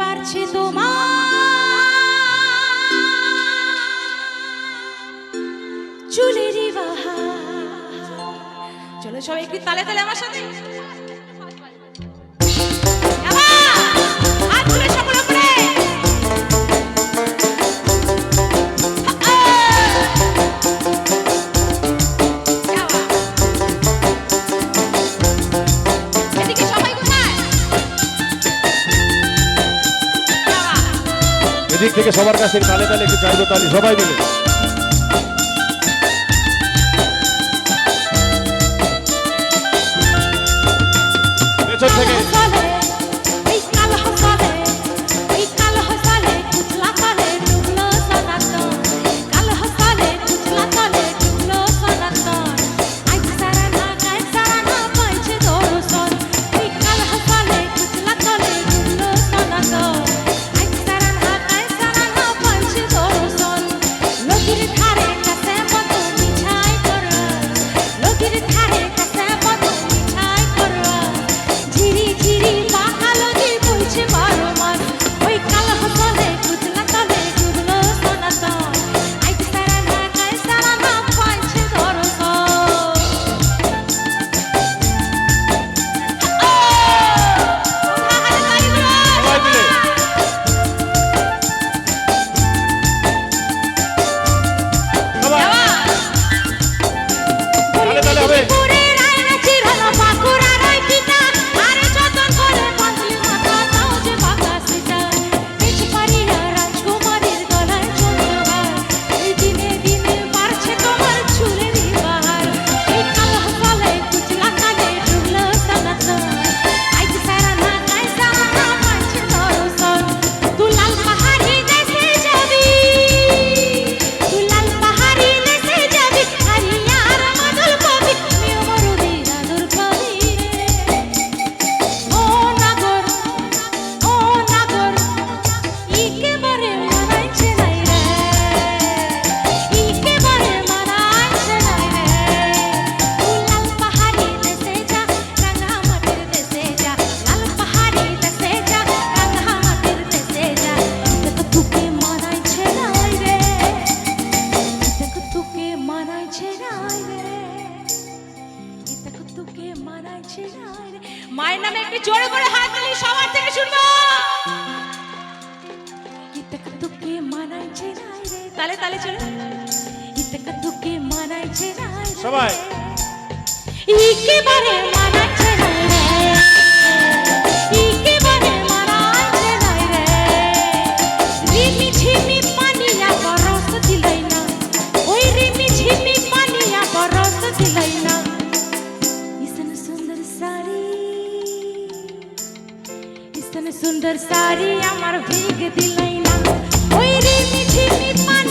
পারছি তোমার। চুলেরই চলো সবাই একটু তালে তালে আমার সাথে। এদিক থেকে সবার কাছে তালে তালে একটু চাইব তালি সবাই মিলে। পেছন থেকে তালে চলে। ইতকা তোকে মানাইছে না সবাই। একেবারে মানাইছে না একেবারে মানাইছে না রে। রিমি ঝিমি পানি আবার রস দিলাই না। ওই রিমি ঝিমি পানি আবার রস দিলাই না। ইসন সুন্দর সারি ইসন সুন্দর সারি আমার ভিগ দিলাই না। ওই রিমি ঝিমি পানি